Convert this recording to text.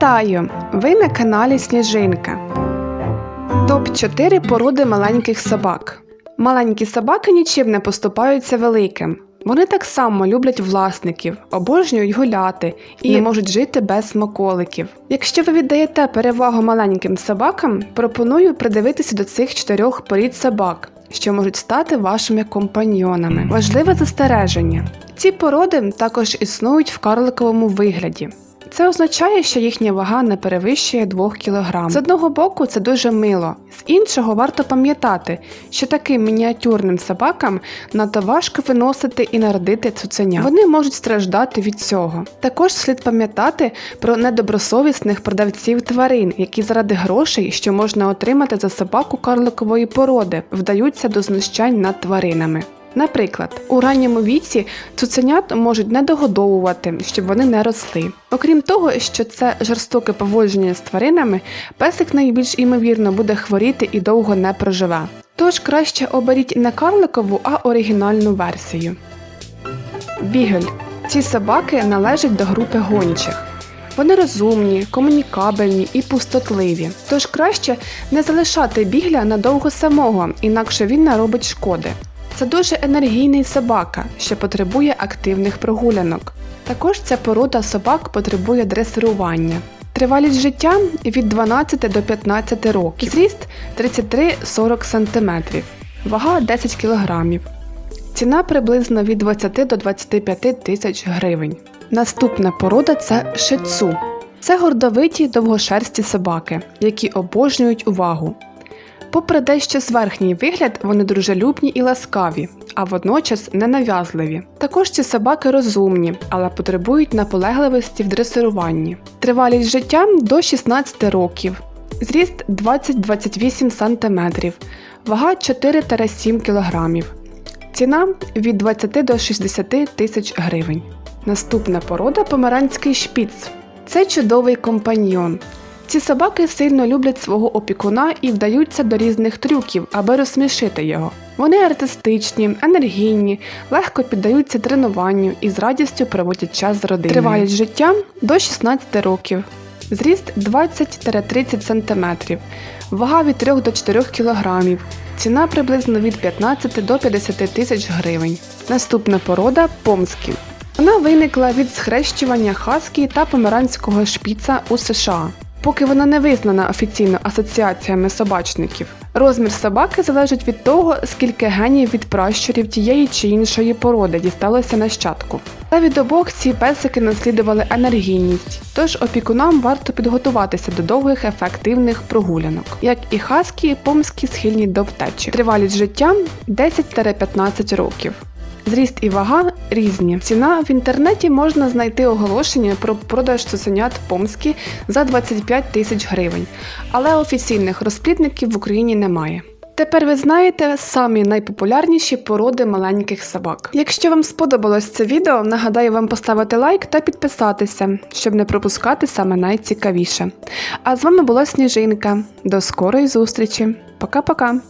Вітаю! Ви на каналі Сніжинка. Топ 4 породи маленьких собак. Маленькі собаки нічим не поступаються великим. Вони так само люблять власників, обожнюють гуляти і не можуть жити без смаколиків. Якщо ви віддаєте перевагу маленьким собакам, пропоную придивитися до цих чотирьох порід собак, що можуть стати вашими компаньйонами. Важливе застереження: ці породи також існують в карликовому вигляді. Це означає, що їхня вага не перевищує 2 кг. З одного боку, це дуже мило, з іншого варто пам'ятати, що таким мініатюрним собакам надто важко виносити і народити цуценя. Вони можуть страждати від цього. Також слід пам'ятати про недобросовісних продавців тварин, які заради грошей, що можна отримати за собаку карликової породи, вдаються до знущань над тваринами. Наприклад, у ранньому віці цуценят можуть не догодовувати, щоб вони не росли. Окрім того, що це жорстоке поводження з тваринами, песик найбільш імовірно буде хворіти і довго не проживе. Тож краще оберіть не карликову, а оригінальну версію. Бігель. Ці собаки належать до групи гончих. Вони розумні, комунікабельні і пустотливі. Тож краще не залишати бігля надовго самого, інакше він наробить шкоди. Це дуже енергійний собака, що потребує активних прогулянок. Також ця порода собак потребує дресирування. Тривалість життя від 12 до 15 років, зріст 33-40 см, вага 10 кг. Ціна приблизно від 20 до 25 тисяч гривень. Наступна порода це шицу. Це гордовиті довгошерсті собаки, які обожнюють увагу. Попри дещо зверхній вигляд, вони дружелюбні і ласкаві, а водночас ненав'язливі. Також ці собаки розумні, але потребують наполегливості в дресируванні. Тривалість життя до 16 років, зріст 20-28 см, вага 4-7 кг. Ціна від 20 до 60 тисяч гривень. Наступна порода помаранський шпіц. Це чудовий компаньйон. Ці собаки сильно люблять свого опікуна і вдаються до різних трюків, аби розсмішити його. Вони артистичні, енергійні, легко піддаються тренуванню і з радістю проводять час з родиною. Тривалість життя до 16 років, зріст 20-30 см, вага від 3 до 4 кг, ціна приблизно від 15 до 50 тисяч гривень. Наступна порода помські. Вона виникла від схрещування хаскі та померанського шпіца у США. Поки вона не визнана офіційно асоціаціями собачників. Розмір собаки залежить від того, скільки генів від пращурів тієї чи іншої породи дісталося нащадку. Та від обох ці песики наслідували енергійність, тож опікунам варто підготуватися до довгих ефективних прогулянок. Як і хаскі, помські схильні до втечі. Тривалість життя 10-15 років. Зріст і вага різні. Ціна в інтернеті можна знайти оголошення про продаж цуценят помські за 25 тисяч гривень, але офіційних розплідників в Україні немає. Тепер ви знаєте самі найпопулярніші породи маленьких собак. Якщо вам сподобалось це відео, нагадаю вам поставити лайк та підписатися, щоб не пропускати саме найцікавіше. А з вами була Сніжинка. До скорої зустрічі. Пока-пока!